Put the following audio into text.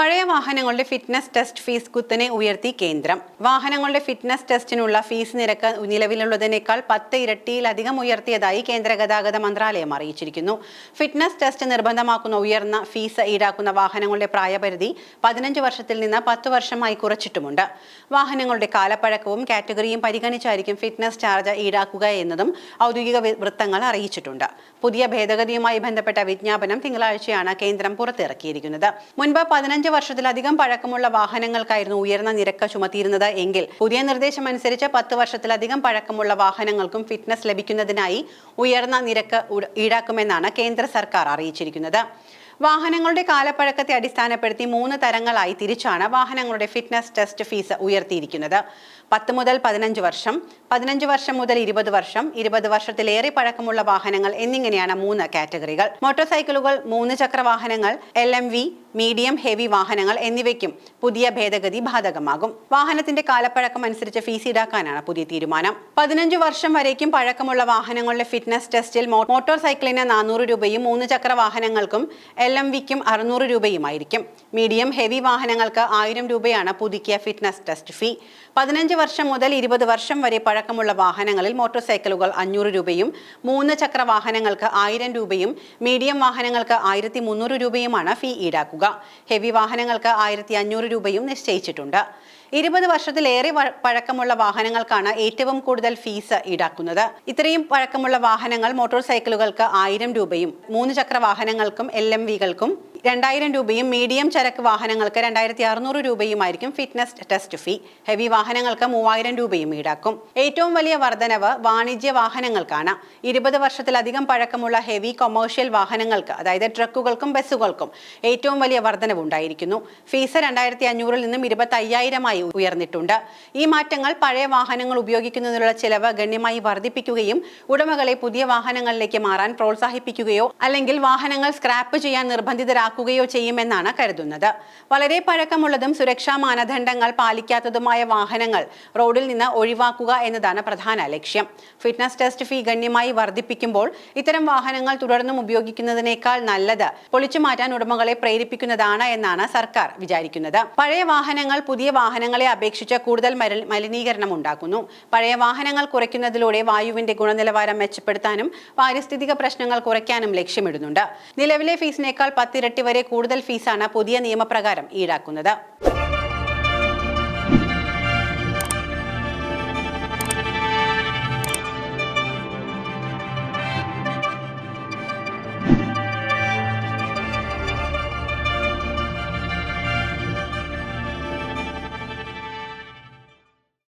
പഴയ വാഹനങ്ങളുടെ fitness test fees കുത്തനെ ഉയർത്തി കേന്ദ്രം. വാഹനങ്ങളുടെ ഫിറ്റ്നസ് ടെസ്റ്റിനുള്ള ഫീസ് നിരക്ക് നിലവിലുള്ളതിനേക്കാൾ പത്ത് ഇരട്ടിയിലധികം ഉയർത്തിയതായി കേന്ദ്ര ഗതാഗത മന്ത്രാലയം അറിയിച്ചിരിക്കുന്നു. ഫിറ്റ്നസ് ടെസ്റ്റ് നിർബന്ധമാക്കുന്ന ഉയർന്ന ഫീസ് ഈടാക്കുന്ന വാഹനങ്ങളുടെ പ്രായപരിധി പതിനഞ്ച് വർഷത്തിൽ നിന്ന് പത്ത് വർഷമായി കുറച്ചിട്ടുമുണ്ട്. വാഹനങ്ങളുടെ കാലപ്പഴക്കവും കാറ്റഗറിയും പരിഗണിച്ചായിരിക്കും ഫിറ്റ്നസ് ചാർജ് ഈടാക്കുക എന്നതും ഔദ്യോഗിക വൃത്തങ്ങൾ അറിയിച്ചിട്ടുണ്ട്. പുതിയ ഭേദഗതിയുമായി ബന്ധപ്പെട്ട വിജ്ഞാപനം തിങ്കളാഴ്ചയാണ് കേന്ദ്രം പുറത്തിറക്കിയിരിക്കുന്നത്. മുൻപ് പതിനഞ്ച് വർഷത്തിലധികം പഴക്കമുള്ള വാഹനങ്ങൾക്കായിരുന്നു ഉയർന്ന നിരക്ക് ചുമത്തിയിരുന്നത് എങ്കിൽ പുതിയ നിർദ്ദേശം അനുസരിച്ച് പത്ത് വർഷത്തിലധികം പഴക്കമുള്ള വാഹനങ്ങൾക്കും ഫിറ്റ്നസ് ലഭിക്കുന്നതിനായി ഉയർന്ന നിരക്ക് ഈടാക്കുമെന്നാണ് കേന്ദ്ര സർക്കാർ അറിയിച്ചിരിക്കുന്നത്. വാഹനങ്ങളുടെ കാലപ്പഴക്കത്തെ അടിസ്ഥാനപ്പെടുത്തി മൂന്ന് തരങ്ങളായി തിരിച്ചാണ് വാഹനങ്ങളുടെ ഫിറ്റ്നസ് ടെസ്റ്റ് ഫീസ് ഉയർത്തിയിരിക്കുന്നത്. പത്ത് മുതൽ പതിനഞ്ച് വർഷം പതിനഞ്ച് വർഷം മുതൽ ഇരുപത് വർഷം ഇരുപത് വർഷത്തിലേറെ പഴക്കമുള്ള വാഹനങ്ങൾ എന്നിങ്ങനെയാണ് മൂന്ന് കാറ്റഗറികൾ. മോട്ടോർ സൈക്കിളുകൾ മൂന്ന് ചക്ര വാഹനങ്ങൾ L M V medium heavy വാഹനങ്ങൾ എന്നിവയ്ക്കും പുതിയ ഭേദഗതി ബാധകമാകും. വാഹനത്തിന്റെ കാലപ്പഴക്കം അനുസരിച്ച് ഫീസ് ഈടാക്കാനാണ് പുതിയ തീരുമാനം. പതിനഞ്ച് വർഷം വരേക്കും പഴക്കമുള്ള വാഹനങ്ങളുടെ ഫിറ്റ്നസ് ടെസ്റ്റിൽ മോട്ടോർ സൈക്കിളിന് നാനൂറ് രൂപയും മൂന്ന് ചക്ര വാഹനങ്ങൾക്കും എൽ എം വിക്കും അറുന്നൂറ് രൂപയുമായിരിക്കും. മീഡിയം ഹെവി വാഹനങ്ങൾക്ക് ആയിരം രൂപയാണ് പുതുക്കിയ ഫിറ്റ്നസ് ടെസ്റ്റ് ഫീ. പതിനഞ്ച് വർഷം മുതൽ ഇരുപത് വർഷം വരെ പഴക്കമുള്ള വാഹനങ്ങളിൽ മോട്ടോർ സൈക്കിളുകൾ അഞ്ഞൂറ് രൂപയും മൂന്ന് ചക്ര വാഹനങ്ങൾക്ക് ആയിരം രൂപയും മീഡിയം വാഹനങ്ങൾക്ക് ആയിരത്തി മുന്നൂറ് രൂപയുമാണ് ഫീ ഈടാക്കുക. ഹെവി വാഹനങ്ങൾക്ക് ആയിരത്തി അഞ്ഞൂറ് രൂപയും നിശ്ചയിച്ചിട്ടുണ്ട്. ഇരുപത് വർഷത്തിലേറെ പഴക്കമുള്ള വാഹനങ്ങൾക്കാണ് ഏറ്റവും കൂടുതൽ ഫീസ് ഈടാക്കുന്നത്. ഇത്രയും പഴക്കമുള്ള വാഹനങ്ങൾ മോട്ടോർ സൈക്കിളുകൾക്ക് ആയിരം രൂപയും മൂന്ന് ചക്ര വാഹനങ്ങൾക്കും എൽ എം വികൾക്കും രണ്ടായിരം രൂപയും മീഡിയം ചരക്ക് വാഹനങ്ങൾക്ക് രണ്ടായിരത്തി അറുന്നൂറ് രൂപയുമായിരിക്കും ഫിറ്റ്നസ് ടെസ്റ്റ് ഫീ. ഹെവി വാഹനങ്ങൾക്ക് മൂവായിരം രൂപയും ഈടാക്കും. ഏറ്റവും വലിയ വർധനവ് വാണിജ്യ വാഹനങ്ങൾക്കാണ്. ഇരുപത് വർഷത്തിലധികം പഴക്കമുള്ള ഹെവി കൊമേഴ്ഷ്യൽ വാഹനങ്ങൾക്ക് അതായത് ട്രക്കുകൾക്കും ബസ്സുകൾക്കും ഏറ്റവും വലിയ വർധനവ് ഉണ്ടായിരിക്കുന്നു ഫീസ് രണ്ടായിരത്തി അഞ്ഞൂറിൽ നിന്നും ഇരുപത്തി അയ്യായിരമായി ഉയർന്നിട്ടുണ്ട്. ഈ മാറ്റങ്ങൾ പഴയ വാഹനങ്ങൾ ഉപയോഗിക്കുന്നതിനുള്ള ചെലവ് ഗണ്യമായി വർദ്ധിപ്പിക്കുകയും ഉടമകളെ പുതിയ വാഹനങ്ങളിലേക്ക് മാറാൻ പ്രോത്സാഹിപ്പിക്കുകയോ അല്ലെങ്കിൽ വാഹനങ്ങൾ സ്ക്രാപ്പ് ചെയ്യാൻ നിർബന്ധിതരാക്കുകയോ ചെയ്യുമെന്നാണ് കരുതുന്നത്. വളരെ പഴക്കമുള്ളതും സുരക്ഷാ മാനദണ്ഡങ്ങൾ പാലിക്കാത്തതുമായ വാഹനങ്ങൾ റോഡിൽ നിന്ന് ഒഴിവാക്കുക എന്നതാണ് പ്രധാന ലക്ഷ്യം. ഫിറ്റ്നസ് ടെസ്റ്റ് ഫീ ഗണ്യമായി വർദ്ധിപ്പിക്കുമ്പോൾ ഇത്തരം വാഹനങ്ങൾ തുടർന്നും ഉപയോഗിക്കുന്നതിനേക്കാൾ നല്ലത് പൊളിച്ചു മാറ്റാൻ ഉടമകളെ പ്രേരിപ്പിക്കുന്നതാണ് എന്നാണ് സർക്കാർ വിചാരിക്കുന്നത്. പഴയ വാഹനങ്ങൾ പുതിയ വാഹനങ്ങളെ അപേക്ഷിച്ച് കൂടുതൽ മലിന- മലിനീകരണം ഉണ്ടാക്കുന്നു. പഴയ വാഹനങ്ങൾ കുറയ്ക്കുന്നതിലൂടെ വായുവിന്റെ ഗുണനിലവാരം മെച്ചപ്പെടുത്താനും പാരിസ്ഥിതിക പ്രശ്നങ്ങൾ കുറയ്ക്കാനും ലക്ഷ്യമിടുന്നുണ്ട്. നിലവിലെ ഫീസിനേക്കാൾ പത്തിരട്ടി വരെ കൂടുതൽ ഫീസാണ് പുതിയ നിയമപ്രകാരം ഈടാക്കുന്നത്.